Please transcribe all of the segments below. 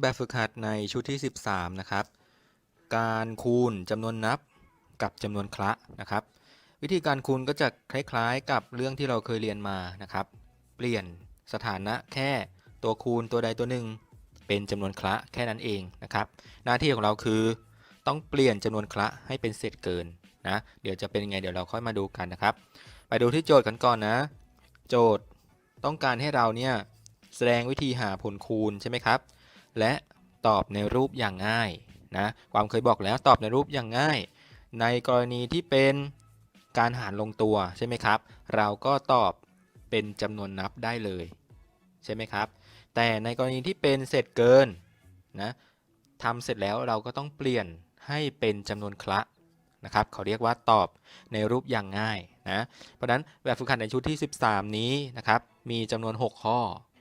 แบบฝึกหัดในชุดที่ 13 นะครับ การคูณจำนวนนับกับจำนวนคละนะครับ วิธีการคูณก็จะคล้ายๆกับเรื่องที่เราเคยเรียนมานะครับ เปลี่ยนสถานะแค่ตัวคูณตัวใดตัวหนึ่ง เป็นจำนวนคละแค่นั้นเองนะครับ หน้าที่ของเราคือต้องเปลี่ยนจำนวนคละให้เป็นเศษเกินนะเดี๋ยวจะเป็นยังไงเดี๋ยวเราค่อยมาดูกันนะครับ ไปดูที่โจทย์กันก่อนนะ โจทย์ต้องการให้เราเนี่ยแสดงวิธีหาผลคูณใช่ไหมครับ และตอบในรูปอย่างง่ายนะความเคยบอกแล้วตอบในรูปอย่างง่าย ในกรณีที่เป็นการหารลงตัวใช่ไหมครับ เราก็ตอบเป็นจำนวนนับได้เลยใช่ไหมครับ แต่ในกรณีที่เป็นเศษเกินนะทำเสร็จแล้วเราก็ต้องเปลี่ยนให้เป็นจำนวนคละนะครับเขาเรียกว่าตอบในรูปอย่างง่ายนะเพราะฉะนั้นแบบฝึกหัดในชุดที่ 13 นี้นะครับมีจำนวน 6 ข้อ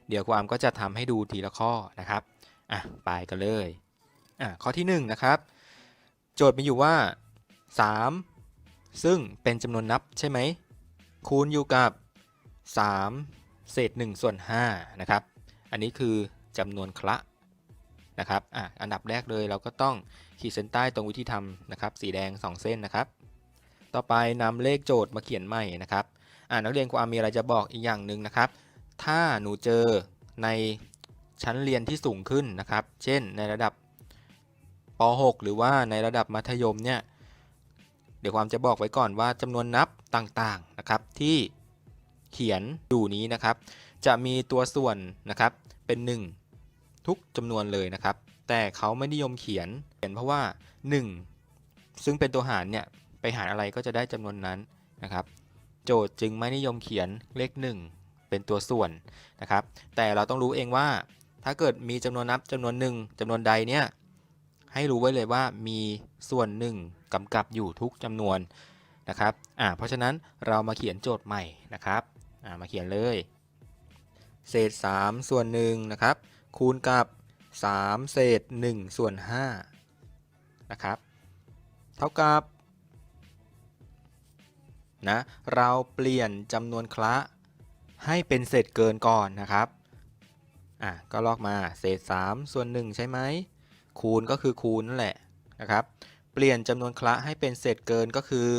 เดี๋ยวความก็จะทำให้ดูทีละข้อนะครับ อะไปกันเลยอะข้อที่1นะครับ โจทย์มีอยู่ว่า 3 ซึ่งเป็นจำนวนนับใช่ไหม คูณอยู่กับ 3 เศษ1ส่วน5นะครับ อันนี้คือจำนวนคละนะครับอะอันดับแรกเลยเราก็ต้องขีดเส้นใต้ตรงวิธีทำนะครับ สีแดง 2 เส้นนะครับ ต่อไปนำเลขโจทย์มาเขียนใหม่นะครับอ่านักเรียนความมีอะไรจะบอกอีกอย่างหนึ่งนะครับ ถ้าหนูเจอใน ชั้นเรียนที่สูงขึ้นนะครับ เช่นในระดับป .6 หรือว่าในระดับมัธยมเนี่ย เดี๋ยวความจะบอกไว้ก่อนว่าจำนวนนับต่างๆนะครับที่เขียนอยู่นี้นะครับ จะมีตัวส่วนนะครับเป็น 1 ทุกจำนวนเลยนะครับ แต่เขาไม่นิยมเขียนเขียนเพราะว่า 1 ซึ่งเป็นตัวหารเนี่ยไปหารอะไรก็จะได้จำนวนนั้นนะครับ โจทย์จึงไม่นิยมเขียนเลข 1 เป็นตัวส่วนนะครับ แต่เราต้องรู้เองว่า ถ้าเกิดมีจำนวนนับจำนวนหนึ่งจำนวนใดเนี่ยให้รู้ไว้เลยว่ามีส่วนหนึ่งกำกับอยู่ทุกจำนวนนะครับอ่าเพราะฉะนั้นเรามาเขียนโจทย์ใหม่นะครับอ่ามาเขียนเลย เศษ 3 ส่วน1นะครับคูณกับ 3 เศษ1ส่วน5นะครับเท่ากับนะเราเปลี่ยนจำนวนคละให้เป็นเศษเกินก่อนนะครับ อะก็ลอกมาเศษ 3 ส่วน 1 ใช่ไหมคูณก็คือคูณนั่นแหละนะครับ เปลี่ยนจำนวนคละให้เป็นเศษเกินก็คือ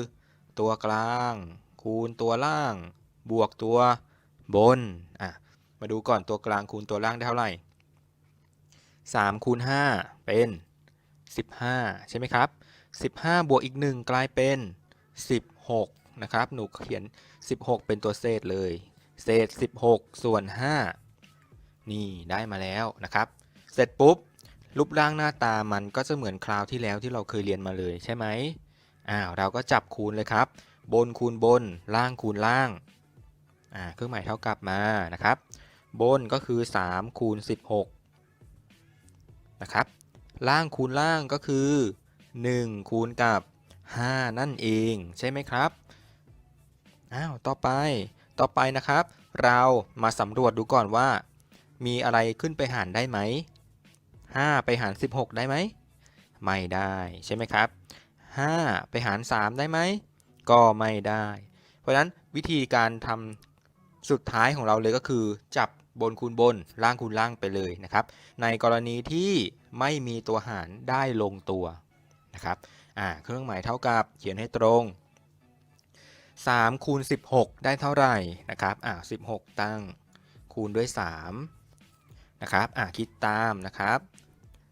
ตัวกลาง คูณตัวล่าง บวกตัวบนอะมาดูก่อนตัวกลางคูณตัวล่างได้เท่าไหร่3คูณ5เป็น 15 ใช่ไหมครับ 15 บวกอีก 1 กลายเป็น 16 นะครับ หนูเขียน 16 เป็นตัวเศษเลย เศษ 16 ส่วน 5 นี่ได้มาแล้วนะครับ เสร็จปุ๊บรูปร่างหน้าตามันก็จะเหมือนคราวที่แล้วที่เราเคยเรียนมาเลยใช่ไหมอ้าวเราก็จับคูณเลยครับ บนคูณบน ล่างคูณล่างอ่าเครื่องหมายเท่ากับมานะครับ บนก็คือ3คูณ16นะครับล่างคูณล่างก็คือ 1 คูณกับ 5 นั่นเองใช่ไหมครับอ้าวต่อไปต่อไปนะครับ เรามาสำรวจดูก่อนว่า มีอะไรขึ้นไปหารได้ไหม 5 ไปหาร 16 ได้ไหม ไม่ได้ใช่ไหมครับ 5 ไปหาร 3 ได้ไหม ก็ไม่ได้ เพราะฉะนั้นวิธีการทำสุดท้ายของเราเลยก็คือ จับบนคูณบนล่างคูณล่างไปเลยนะครับ ในกรณีที่ไม่มีตัวหารได้ลงตัวนะครับอ่าเครื่องหมายเท่ากับเขียนให้ตรง3คูณ16 ได้เท่าไหร่นะครับอ่า16 ตั้งคูณด้วย 3 นะครับอ่าคิดตามนะครับ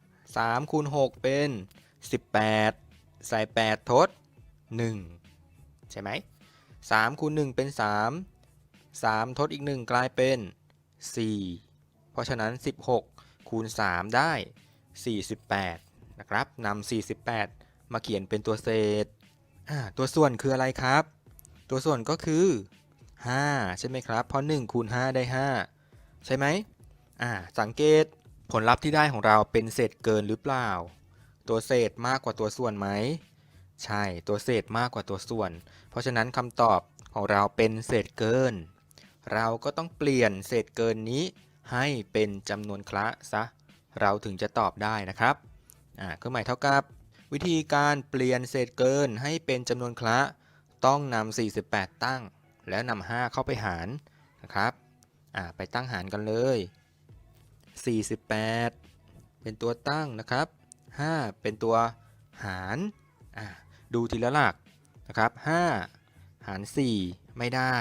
3คูณ6เป็น 18 ใส่ 8 ทด 1 ใช่ไหม3คูณ1เป็น 3 3 ทดอีก 1 กลายเป็น 4 เพราะฉะนั้น 16 คูณ 3 ได้ 48 นะครับนำ48 มาเขียนเป็นตัวเศษอ่าตัวส่วนคืออะไรครับ ตัวส่วนก็คือ 5 ใช่ไหมครับ เพราะ 1 คูณ 5 ได้ 5 ใช่ไหม อ่าสังเกตผลลัพธ์ที่ได้ของเราเป็นเศษเกินหรือเปล่า ตัวเศษมากกว่าตัวส่วนไหม ใช่ตัวเศษมากกว่าตัวส่วน เพราะฉะนั้นคำตอบของเราเป็นเศษเกิน เราก็ต้องเปลี่ยนเศษเกินนี้ให้เป็นจำนวนคละซะเราถึงจะตอบได้นะครับอ่าเครื่องหมายเท่ากับ วิธีการเปลี่ยนเศษเกินให้เป็นจำนวนคละต้องนำ48 ตั้ง แล้วนำ5เข้าไปหารนะครับอ่าไปตั้งหารกันเลย 48 เป็นตัวตั้งนะครับ 5 เป็นตัวหารดูทีละหลักนะครับ 5 หาร 4 ไม่ได้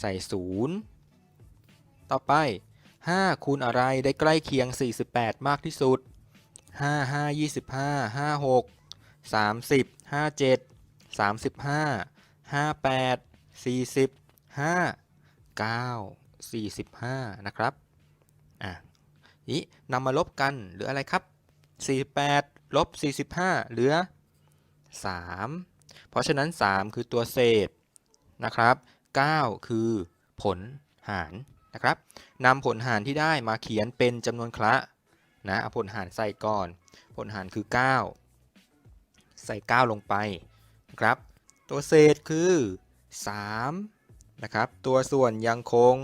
ใส่ 0 ต่อไป 5 คูณอะไรได้ใกล้เคียง 48 มากที่สุด 5 5 25 5 6 30 57 35 58 40 5 9 45 นะครับ อะนี้นำมาลบกันเหลืออะไรครับ 48ลบ45 เหลือ 3 เพราะฉะนั้น 3 คือตัวเศษนะครับ 9 คือผลหารนะครับนำผลหารที่ได้มาเขียนเป็นจำนวนคละนะเอาผลหารใส่ก่อน ผลหารคือ 9 ใส่ 9 ลงไปนะครับ ตัวเศษคือ 3 นะครับ ตัวส่วนยังคง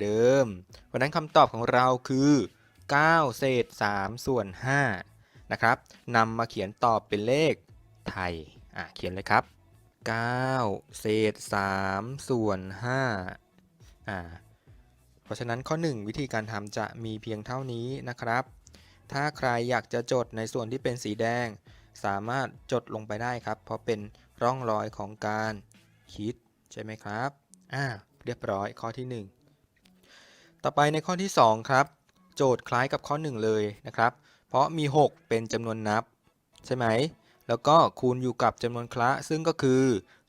เดิม เพราะนั้นคำตอบของเราคือ 9 เศษ 3 ส่วน 5 นะครับนำมาเขียนตอบเป็นเลขไทย อะ เขียนเลยครับ 9 เศษ 3 ส่วน 5 อ่า เพราะฉะนั้นข้อ 1 วิธีการทำจะมีเพียงเท่านี้นะครับ ถ้าใครอยากจะจดในส่วนที่เป็นสีแดง สามารถจดลงไปได้ครับ เพราะเป็นร่องรอยของการคิดใช่ไหมครับ อ่า เรียบร้อยข้อที่ 1 ต่อไปในข้อที่ 2 ครับ โจทย์คล้ายกับข้อ 1 เลยนะครับ เพราะมี 6 เป็นจำนวนนับ ใช่ไหม แล้วก็คูณอยู่กับจำนวนคละ ซึ่งก็คือ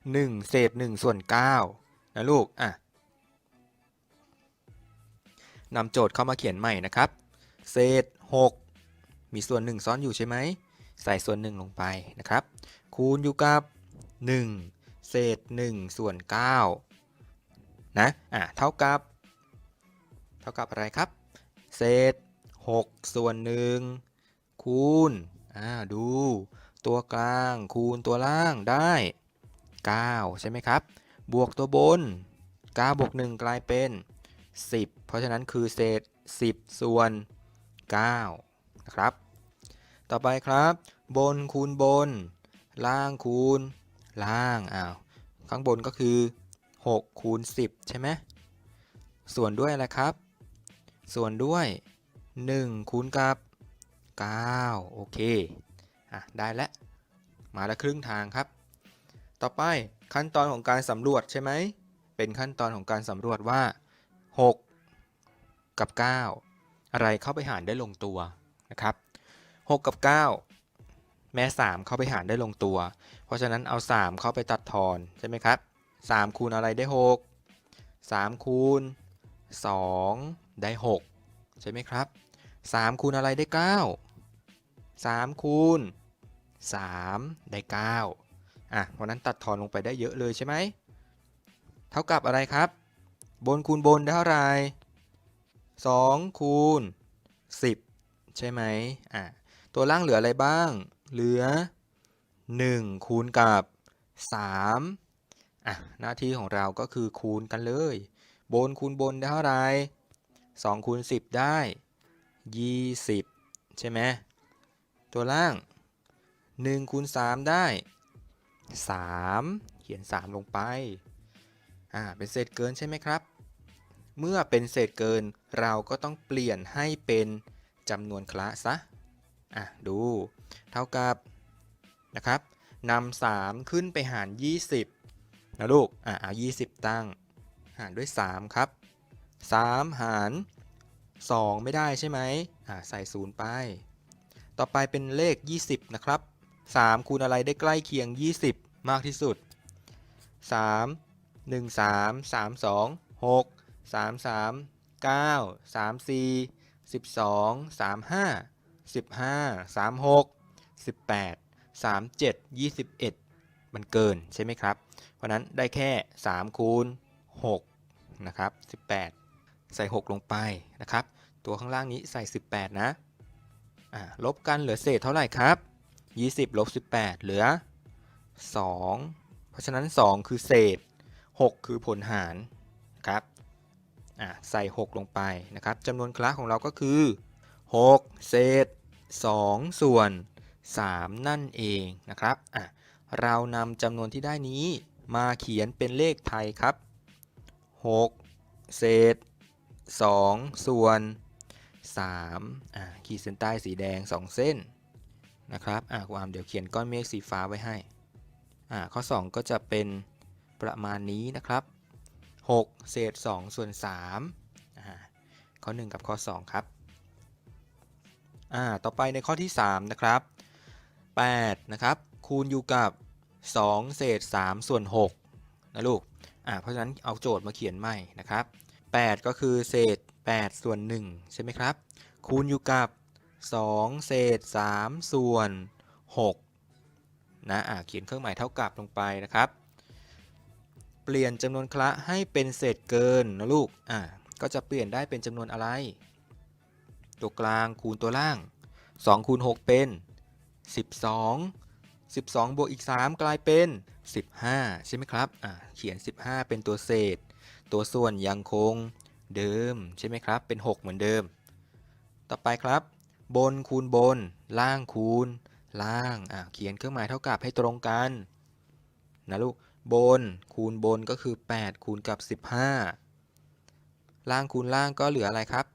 1 เศษ1ส่วน9นะลูกอะนำโจทย์เข้ามาเขียนใหม่นะครับ เศษ 6 มีส่วน 1 ซ้อนอยู่ใช่ไหม ใส่ส่วน 1 ลงไปนะครับ คูณอยู่กับ 1 เศษ1ส่วน9นะ อะ เท่ากับ เท่ากับอะไรครับ เศษ 6 ส่วน1คูณอ่าดูตัวกลางคูณตัวล่างได้ 9 ใช่ไหมครับ บวกตัวบน 9 บวก 1 กลายเป็น 10 เพราะฉะนั้นคือเศษ 10 ส่วน 9 นะครับ ต่อไปครับ บนคูณบน ล่างคูณ ล่างอ้าวข้างบนก็คือ 6 คูณ 10 ใช่ไหมส่วนด้วยอะไรครับ ส่วนด้วย 1 คูณกับ 9 โอเค อะ ได้แล้ว มาละครึ่งทางครับ ต่อไปขั้นตอนของการสำรวจใช่ไหม เป็นขั้นตอนของการสำรวจว่า 6 กับ 9 อะไรเข้าไปหารได้ลงตัวนะครับ 6 กับ 9 แม้ 3 เข้าไปหารได้ลงตัว เพราะฉะนั้นเอา 3 เข้าไปตัดทอนใช่ไหมครับ 3 คูณอะไรได้ 6 3 คูณ 2 ได้ 6 ใช่ไหมครับ 3 คูณอะไรได้ 9 3 คูณ 3 ได้ 9 อะ เพราะนั้นตัดทอนลงไปได้เยอะเลยใช่ไหม เท่ากับอะไรครับ บนคูณบนได้เท่าไหร่2คูณ 10 ใช่ไหมอะ ตัวล่างเหลืออะไรบ้าง เหลือ 1 คูณกับ 3 อะ หน้าที่ของเราก็คือคูณกันเลย บนคูณบนได้เท่าไหร่ 2คูณ10 ได้ 20 ใช่ไหมตัวล่าง 1คูณ3ได้ 3 เขียน 3 ลงไป อ่า เป็นเศษเกินใช่ไหมครับ เมื่อเป็นเศษเกินเราก็ต้องเปลี่ยนให้เป็นจำนวนคละซะ อะ ดู เท่ากับ นะครับนำ3ขึ้นไปหาร 20 นะลูก อะเอา20 ตั้ง หารด้วย 3 ครับ 3 หาร 2 ไม่ได้ใช่ไหมอ่าใส่0ไป ต่อไปเป็นเลข 20 นะครับ 3 คูณอะไรได้ใกล้เคียง 20 มากที่สุด 3 1 3 3 2 6 3 3 9 3 4 12 3 5 15 3 6 18 3 7 21 มันเกินใช่ไหมครับ เพราะนั้นได้แค่ 3 คูณ6นะครับ 18 ใส่ 6 ลงไปนะครับ ตัวข้างล่างนี้ใส่ 18 นะลบกันเหลือเศษเท่าไหร่ครับ 20ลบ18 เหลือ 2 เพราะฉะนั้น 2 คือเศษ 6 คือผลหารครับใส่ 6 ลงไปนะครับจำนวนคละของเราก็คือ 6 เศษ 2 ส่วน 3 นั่นเองนะครับเรานำจำนวนที่ได้นี้มาเขียนเป็นเลขไทยครับ 6 เศษ 2 ส่วน3อ่าขีดเส้นใต้สีแดง 2 เส้นนะครับอ่าครูอามเดี๋ยวเขียนก้อนเมฆสีฟ้าไว้ให้อ่าข้อ 2 ก็จะเป็นประมาณนี้นะครับ 6 เศษ 2 ส่วน3อ่าข้อ 1 กับข้อ 2 ครับอ่าต่อไปในข้อที่ 3 นะครับ 8 นะครับ คูณอยู่กับ 2 เศษ 3 ส่วน6นะลูกอ่าเพราะฉะนั้นเอาโจทย์มาเขียนใหม่นะครับ 8 ก็คือเศษ 8 ส่วน 1 ใช่ไหมครับ คูณอยู่กับ 2 เศษ 3 ส่วน 6 นะอ่าเขียนเครื่องหมายเท่ากับลงไปนะครับ เปลี่ยนจำนวนคละให้เป็นเศษเกินนะลูกอ่าก็จะเปลี่ยนได้เป็นจำนวนอะไร ตัวกลางคูณตัวล่าง 2 คูณ 6 เป็น 12 12 บวกอีก 3 กลายเป็น 15 ใช่ไหมครับ อ่า เขียน 15 เป็นตัวเศษ ตัวส่วนยังคงเดิมใช่ไหมครับ เป็น 6 เหมือนเดิม ต่อไปครับ บนคูณบน ล่างคูณ ล่างอ่าเขียนเครื่องหมายเท่ากับให้ตรงกันนะลูก บนคูณบนก็คือ 8 คูณกับ 15 ล่างคูณล่างก็เหลืออะไรครับ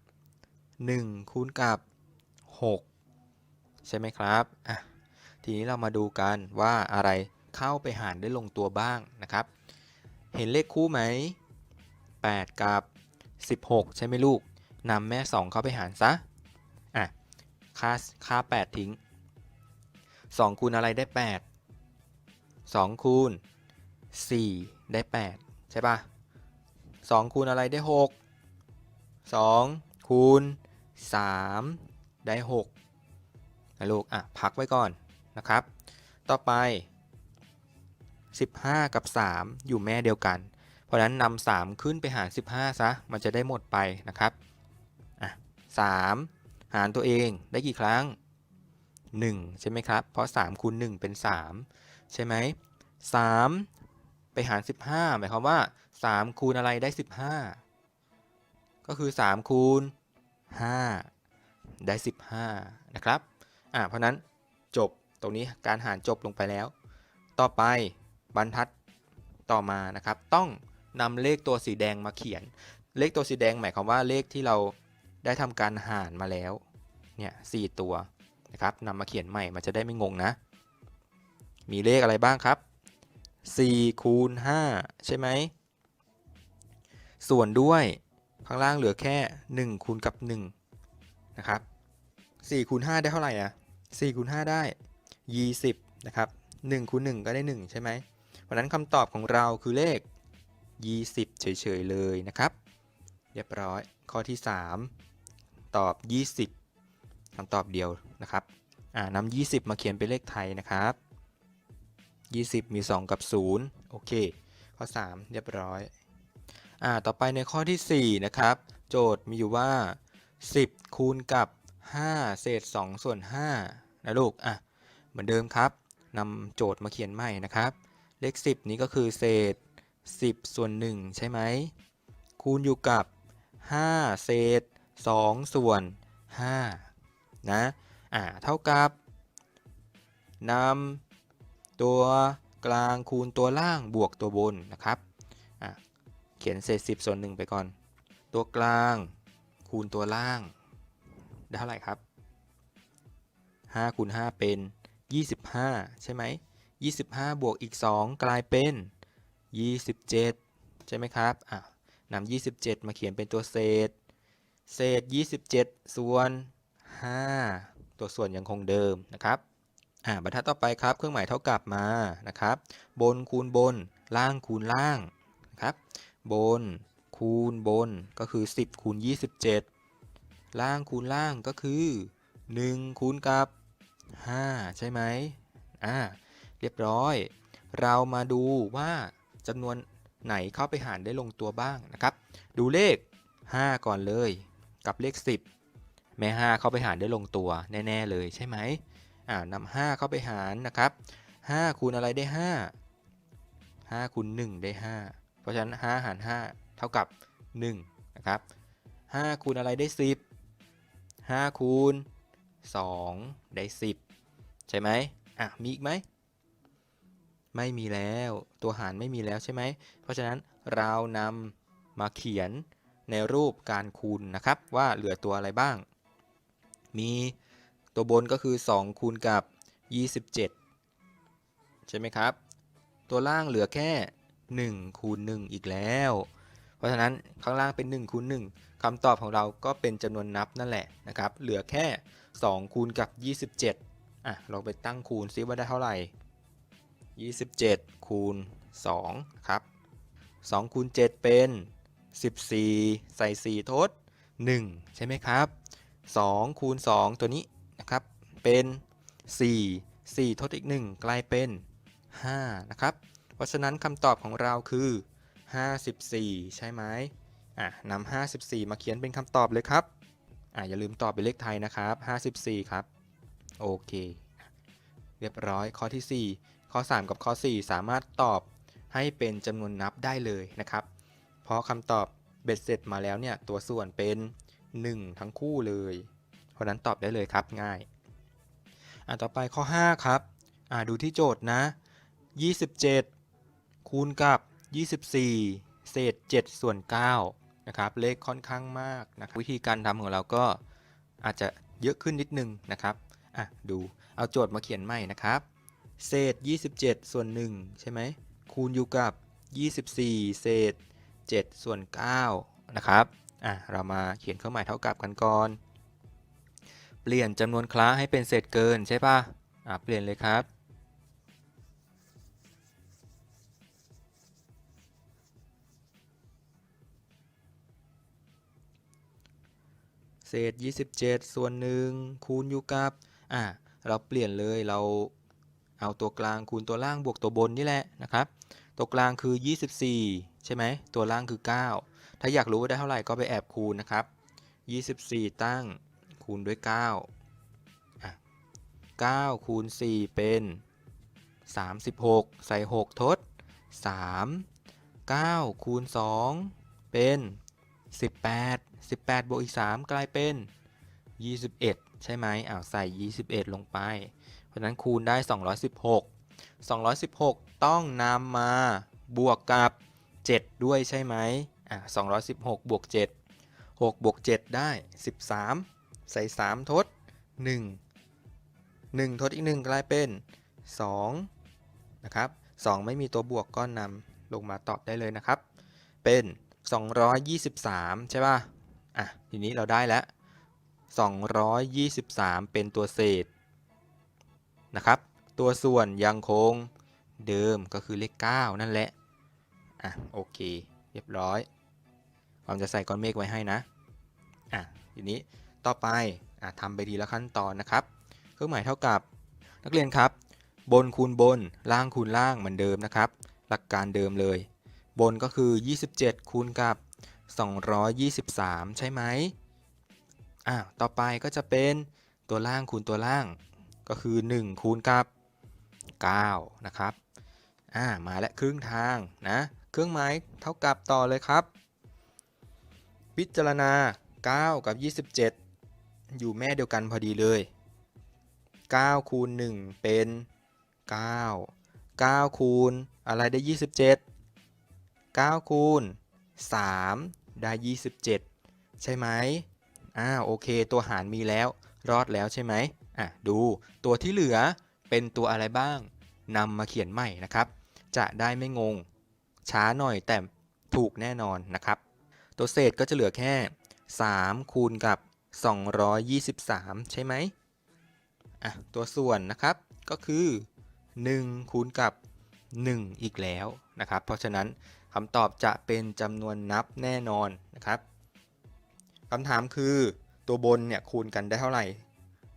1 คูณกับ 6 ใช่ไหมครับอะทีนี้เรามาดูกันว่าอะไรเข้าไปหารได้ลงตัวบ้างนะครับ เห็นเลขคู่ไหม 8 กับ 16 ใช่ไหมลูกนำแม่ 2 เข้าไปหารซะอะค่าค่า 8 ทิ้ง 2 คูณอะไรได้ 8 2 คูณ 4 ได้ 8 ใช่ปะ2 คูณอะไรได้ 6 2 คูณ 3 ได้ 6 นะลูก อะ พักไว้ก่อนนะครับ ต่อไป 15 กับ 3 อยู่แม่เดียวกัน เพราะนั้นนำ3ขึ้นไปหาร 15 ซะ มันจะได้หมดไปนะครับอะ3หารตัวเองได้กี่ครั้ง 1 ใช่ไหมครับ เพราะ3คูณ1เป็น 3 ใช่ไหม3ไปหาร 15 หมายความว่า 3 คูณอะไรได้ 15 ก็คือ 3 คูณ 5 ได้ 15 นะครับอะเพราะนั้นจบตรงนี้การหารจบลงไปแล้ว ต่อไปบรรทัดต่อมานะครับ ต้อง นำเลขตัวสีแดงมาเขียน เลขตัวสีแดงหมายความว่าเลขที่เราได้ทำการหารมาแล้ว เนี่ยสตัวนะครับนำมาเขียนใหม่มันจะได้ไม่งงนะ มีเลขอะไรบ้างครับ4คูณ5ใช่ไหม ส่วนด้วยข้างล่างเหลือแค่ 1คูณกับ1นะครับ4คูณ5ได้เท่าไหร่อะ4คูณ5ได้ 20นะครับ1คูณ1ก็ได้ 1 ใช่ไหมเพราะฉะนั้นคำตอบของเราคือเลข 20 เฉยๆเลยนะครับ เรียบร้อย ข้อที่ 3 ตอบ 20คำตอบเดียวนะครับอ่านำ20 มาเขียนเป็นเลขไทยนะครับ 20 มี 2 กับ 0 โอเค ข้อ 3 เรียบร้อยอ่าต่อไปในข้อทีสี่4 นะครับ โจทย์มีอยู่ว่า 10 คูณกับ 5 เศษ 2 ส่วน 5 นะลูก อะ เหมือนเดิมครับนำโจทย์มาเขียนใหม่นะครับ เลข 10 นี้ก็คือเศษ 10 ส่วน 1 ใช่ไหม คูณอยู่กับ 5 เศษ 2 ส่วน 5 นะ อ่า เท่ากับนำตัวกลางคูณตัวล่างบวกตัวบนนะครับ อะ เขียนเศษ 10 ส่วน 1 ไปก่อน ตัวกลางคูณตัวล่าง ได้เท่าไหร่ครับ5คูณ5เป็น 25 ใช่ไหม25 บวกอีก 2 กลายเป็น 27 ใช่ไหมครับอะนำ27 มาเขียนเป็นตัวเศษ เศษ 27 ส่วน 5 ตัวส่วนยังคงเดิมนะครับอ่าบรรทัดต่อไปครับ เครื่องหมายเท่ากับมานะครับ บนคูณบน ล่างคูณล่างนะครับ บนคูณบนก็คือ 10คูณ27 ล่างคูณล่างก็คือ 1 คูณกับ 5 ใช่ไหมอ่าเรียบร้อย เรามาดูว่า จำนวนไหนเข้าไปหารได้ลงตัวบ้างนะครับ ดูเลข 5 ก่อนเลย กับเลข 10 แม่5เข้าไปหารได้ลงตัวแน่ๆเลยใช่ไหมอ่านำ5เข้าไปหารนะครับ 5คูณอะไรได้ 5 5คูณ1ได้ 5 เพราะฉะนั้น 5 หาร 5 เท่ากับ 1 นะครับ 5คูณอะไรได้ 10 5คูณ2ได้ 10 ใช่ไหมอะมีอีกไหม ไม่มีแล้ว ตัวหารไม่มีแล้วใช่ไหม เพราะฉะนั้นเรานำมาเขียนในรูปการคูณนะครับ ว่าเหลือตัวอะไรบ้าง มีตัวบนก็คือ 2 คูณกับ 27 ใช่ไหมครับ ตัวล่างเหลือแค่ 1 คูณ 1 อีกแล้ว เพราะฉะนั้นข้างล่างเป็น 1 คูณ 1คำตอบของเราก็เป็นจำนวนนับนั่นแหละนะครับ เหลือแค่ 2 คูณกับ 27อะลองไปตั้งคูณซิว่าได้เท่าไหร่ 27 คูณ2ครับ2คูณ7เป็น 14 ใส่ 4 ทด 1 ใช่ไหมครับ 2 คูณ 2 ตัวนี้นะครับ เป็น 4 4 ทดอีก 1 กลายเป็น 5 นะครับ เพราะฉะนั้นคำตอบของเราคือ 54 ใช่ไหมอะนำ54 มาเขียนเป็นคำตอบเลยครับอะอย่าลืมตอบเป็นเลขไทยนะครับ 54 ครับ โอเค เรียบร้อยข้อที่ 4 ข้อ 3 กับข้อ 4 สามารถตอบให้เป็นจำนวนนับได้เลยนะครับ เพราะคำตอบเบ็ดเสร็จมาแล้วเนี่ยตัวส่วนเป็น 1 ทั้งคู่เลย เพราะนั้นตอบได้เลยครับง่ายอะต่อไปข้อ 5 ครับอะดูที่โจทย์นะ 27 คูณกับ 24 เศษ 7 ส่วน9นะครับเลขค่อนข้างมากนะครับวิธีการทำของเราก็อาจจะเยอะขึ้นนิดนึงนะครับอะดูเอาโจทย์มาเขียนใหม่นะครับ เศษ 27 ส่วน 1 ใช่ไหมคูณอยู่กับ 24 เศษ 7 ส่วน 9 นะครับ อะ เรามาเขียนเครื่องหมายเท่ากับกันก่อน เปลี่ยนจำนวนคล้าให้เป็นเศษเกินใช่ป่ะ อะ เปลี่ยนเลยครับ เศษ 27 ส่วนหนึ่งคูณอยู่กับ อะ เราเปลี่ยนเลยเรา เอาตัวกลางคูณตัวล่างบวกตัวบนนี่แหละนะครับ ตัวกลางคือ 24 ใช่ไหม ตัวล่างคือ 9 ถ้าอยากรู้ว่าได้เท่าไหร่ก็ไปแอบคูณนะครับ 24 ตั้งคูณด้วย 9 อะ 9 คูณ 4 เป็น 36 ใส่ 6 ทด 3 9 คูณ 2 เป็น 18 18 บวกอีก 3 กลายเป็น 21 ใช่ไหมอ้าวใส่ 21 ลงไป เพราะฉะนั้นคูณได้ 216 216 ต้องนำมาบวกกับ 7 ด้วยใช่ไหมอะ216 บวก 7 6 บวก 7 ได้ 13 ใส่ 3 ทด 1 1 ทดอีก 1 กลายเป็น 2 นะครับ 2 ไม่มีตัวบวกก็นำลงมาตอบได้เลยนะครับ เป็น 223 ใช่ป่ะ อะ ทีนี้เราได้แล้ว 223 เป็นตัวเศษ นะครับ ตัวส่วนยังคงเดิมก็คือเลข 9 นั่นแหละ อะโอเค เรียบร้อยผมจะใส่ก้อนเมฆไว้ให้นะ อะทีนี้ต่อไปอะทำไปทีละขั้นตอนนะครับ เครื่องหมายเท่ากับนักเรียนครับ บนคูณบน ล่างคูณล่างเหมือนเดิมนะครับ หลักการเดิมเลย บนก็คือ 27 คูณกับ 223 ใช่ไหมอะต่อไปก็จะเป็นตัวล่างคูณตัวล่าง ก็คือ 1 คูณกับ 9 นะครับ อ่า มาและครึ่งทางนะ เครื่องหมายเท่ากับต่อเลยครับ พิจารณา 9 กับ 27 อยู่แม่เดียวกันพอดีเลย 9 คูณ 1 เป็น 9 9 คูณอะไรได้ 27 9 คูณ 3 ได้ 27 ใช่ไหมอ่าโอเค ตัวหารมีแล้ว รอดแล้วใช่ไหม อะดูตัวที่เหลือเป็นตัวอะไรบ้างนำมาเขียนใหม่นะครับ จะได้ไม่งง ช้าหน่อยแต่ถูกแน่นอนนะครับ ตัวเศษก็จะเหลือแค่ 3 คูณกับ 223 ใช่ไหมอะตัวส่วนนะครับก็คือ 1 คูณกับ 1 อีกแล้วนะครับ เพราะฉะนั้นคำตอบจะเป็นจำนวนนับแน่นอนนะครับคำถามคือตัวบนเนี่ยคูณกันได้เท่าไหร่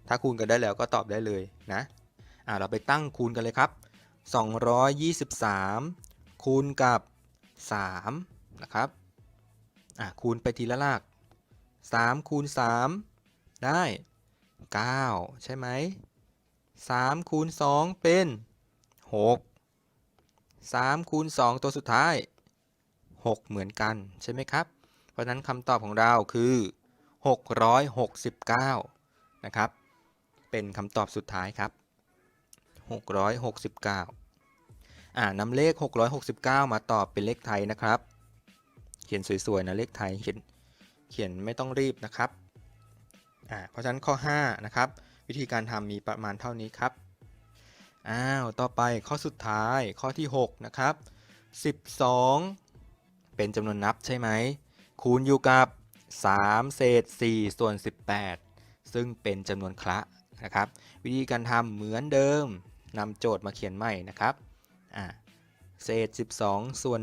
ถ้าคูณกันได้แล้วก็ตอบได้เลยนะอ่าเราไปตั้งคูณกันเลยครับ 223 คูณกับ3นะครับอ่าคูณไปทีละหลัก3 คูณ 3 ได้ 9 ใช่ไหม3คูณ 2 เป็น 6 3คูณ 2 ตัวสุดท้าย 6 เหมือนกันใช่ไหมครับ เพราะฉะนั้นคำตอบของเราคือ 669 นะครับ เป็นคำตอบสุดท้ายครับ 669 อ่านำเลข 669 มาตอบเป็นเลขไทยนะครับ เขียนสวยๆนะเลขไทยเขียนเขียนไม่ต้องรีบนะครับ อ่า เพราะฉะนั้นข้อ 5 นะครับ วิธีการทำมีประมาณเท่านี้ครับ อ้าว ต่อไปข้อสุดท้ายข้อที่ 6 นะครับ 12 เป็นจำนวนนับใช่ไหม คูณอยู่กับ 3 เศษ 4 ส่วน 18 ซึ่งเป็นจำนวนคละ นะครับ วิธีการทำเหมือนเดิมนำโจทย์มาเขียนใหม่นะครับอ่าเศษ 12 ส่วน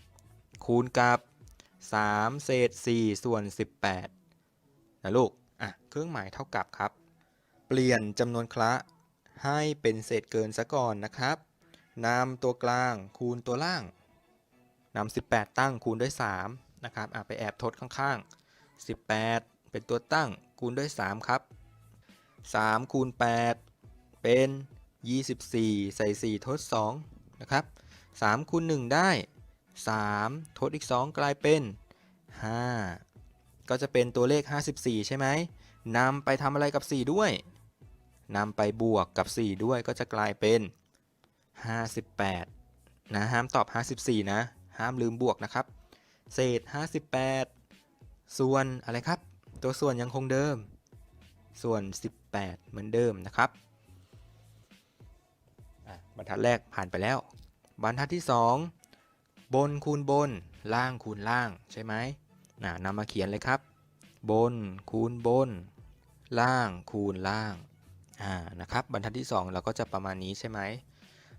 1 คูณกับ 3 เศษ 4 ส่วน 18 นะลูกอะเครื่องหมายเท่ากับครับ เปลี่ยนจำนวนคละให้เป็นเศษเกินซะก่อนนะครับนำตัวกลางคูณตัวล่างนำ18 ตั้งคูณด้วย 3 นะครับอะไปแอบทดข้างๆ 18 เป็นตัวตั้งคูณด้วย 3 ครับ 3คูณ8เป็น 24 ใส่ 4 ทด 2 นะครับ3คูณ1ได้ 3 ทดอีก 2 กลายเป็น 5 ก็จะเป็นตัวเลข 54 ใช่ไหมนำไปทำอะไรกับ 4 ด้วยนำไปบวกกับ 4 ด้วยก็จะกลายเป็น 58 นะ ห้ามตอบ 54 นะ ห้ามลืมบวกนะครับ เศษ 58 ส่วนอะไรครับ ตัวส่วนยังคงเดิม ส่วน 18 เหมือนเดิมนะครับบรรทัดแรกผ่านไปแล้ว บรรทัดที่ 2 บนคูณบน ล่างคูณล่างใช่ไหมนะนำมาเขียนเลยครับ บนคูณบน ล่างคูณล่างอ่านะครับ บรรทัดที่ 2 เราก็จะประมาณนี้ใช่ไหม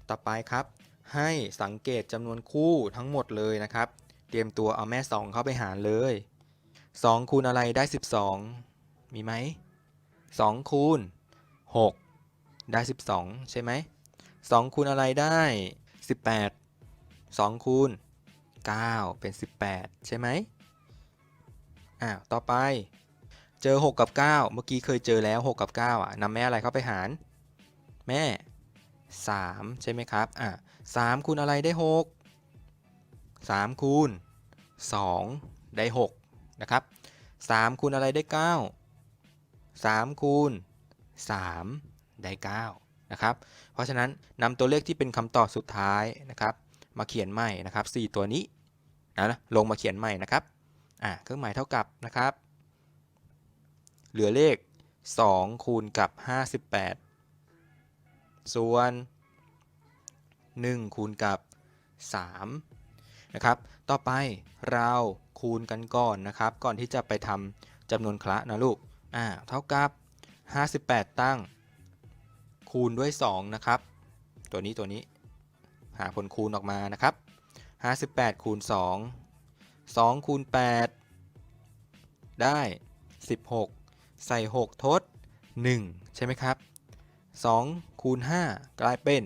ต่อไปครับ ให้สังเกตจำนวนคู่ทั้งหมดเลยนะครับ เตรียมตัวเอาแม่ 2 เข้าไปหารเลย 2 คูณอะไรได้ 12 มีไหม 2คูณ6 ได้ 12 ใช่ไหม2คูณอะไรได้ 18 2คูณ9 เป็น 18 ใช่ไหมอ้าว ต่อไป เจอ 6 กับ 9 เมื่อกี้เคยเจอแล้ว 6 กับ 9 อะนำแม่อะไรเข้าไปหาร แม่ 3 ใช่ไหมครับ อะ3คูณอะไรได้ 6 3คูณ2 ได้ 6 นะครับ 3คูณอะไรได้ 9 3คูณ3ได้9นะครับ เพราะฉะนั้นนำตัวเลขที่เป็นคำตอบสุดท้ายนะครับ มาเขียนใหม่นะครับ 4 ตัวนี้นะลงมาเขียนใหม่นะครับอะเครื่องหมายเท่ากับนะครับ เหลือเลข 2 คูณกับ 58 ส่วน 1 คูณกับ 3 นะครับ ต่อไปเราคูณกันก่อนนะครับ ก่อนที่จะไปทำจำนวนคละนะลูก อ่าเท่ากับ 58 ตั้ง คูณด้วย 2 นะครับ ตัวนี้ตัวนี้หาผลคูณออกมานะครับ 58 คูณ 2 2 คูณ 8 ได้ 16 ใส่ 6 ทด 1 ใช่ไหมครับ 2 คูณ 5 กลายเป็น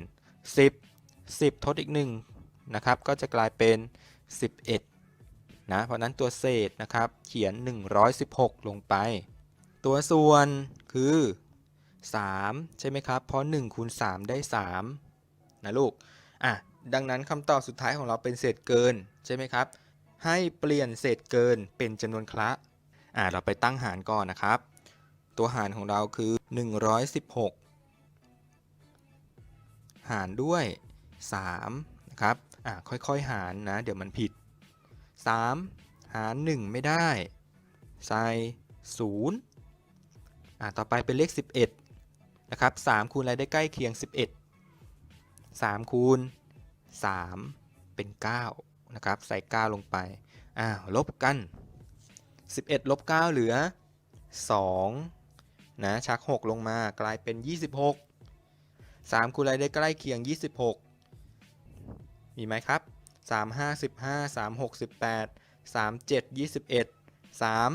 10 10 ทดอีก 1 นะครับ ก็จะกลายเป็น 11 นะ เพราะนั้นตัวเศษนะครับ เขียน 116 ลงไป ตัวส่วนคือ 3 ใช่ไหมครับ เพราะ1คูณ3ได้ 3 นะลูก อะ ดังนั้นคำตอบสุดท้ายของเราเป็นเศษเกิน ใช่ไหมครับ ให้เปลี่ยนเศษเกินเป็นจำนวนคละ อะ เราไปตั้งหารก่อนนะครับ ตัวหารของเราคือ 116 หารด้วย 3 นะครับ อะ ค่อยๆ หารนะ เดี๋ยวมันผิด 3 หาร 1 ไม่ได้ ใส่0 อะต่อไปเป็นเลข 11 นะครับ3คูณอะไรได้ใกล้เคียง 11 3 คูณ 3 เป็น 9 นะครับ ใส่ 9 ลงไป อ้าว ลบกัน 11 ลบ 9 เหลือ 2 นะ ชัก 6 ลงมากลายเป็น 26 3 คูณอะไรได้ใกล้เคียง 26 มีไหมครับ 3 5 15 3 6 18 3 7 21 3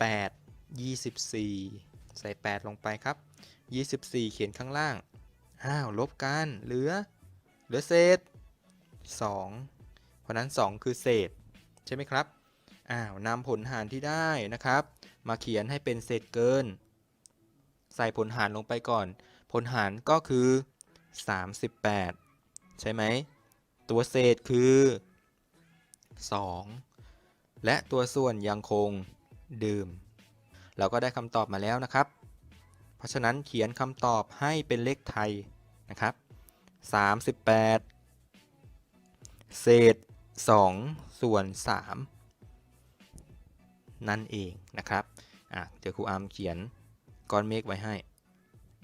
8 24 ใส่ 8 ลงไปครับ 24 เขียนข้างล่าง อ้าว ลบกันเหลือ เหลือเศษ 2 เพราะนั้น 2 คือเศษ ใช่ไหมครับ อ้าวนำผลหารที่ได้นะครับ มาเขียนให้เป็นเศษเกิน ใส่ผลหารลงไปก่อน ผลหารก็คือ 38 ใช่ไหม ตัวเศษคือ 2 และตัวส่วนยังคงดื่ม เราก็ได้คำตอบมาแล้วนะครับ เพราะฉะนั้นเขียนคำตอบให้เป็นเลขไทยนะครับ38 เศษ 2 ส่วน 3 นั่นเองนะครับอะเดี๋ยวครูอามเขียนก้อนเมฆไว้ให้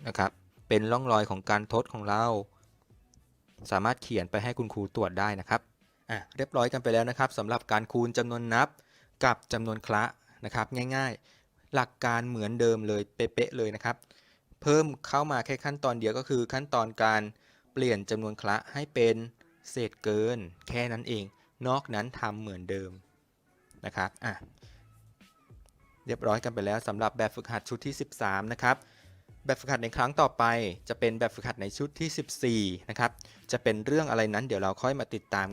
นะครับ เป็นร่องรอยของการทดของเรา สามารถเขียนไปให้คุณครูตรวจได้นะครับอะเรียบร้อยกันไปแล้วนะครับสำหรับการคูณจำนวนนับกับจำนวนคละนะครับ ง่าย ๆ หลักการเหมือนเดิมเลยเป๊ะๆเลยนะครับ เพิ่มเข้ามาแค่ขั้นตอนเดียวก็คือขั้นตอนการเปลี่ยนจำนวนคละให้เป็นเศษเกิน แค่นั้นเอง นอกนั้นทำเหมือนเดิมนะครับอะเรียบร้อยกันไปแล้วสำหรับแบบฝึกหัดชุดที่ 13 นะครับแบบฝึกหัดในครั้งต่อไป จะเป็นแบบฝึกหัดในชุดที่ 14 นะครับ จะเป็นเรื่องอะไรนั้นเดี๋ยวเราค่อยมาติดตาม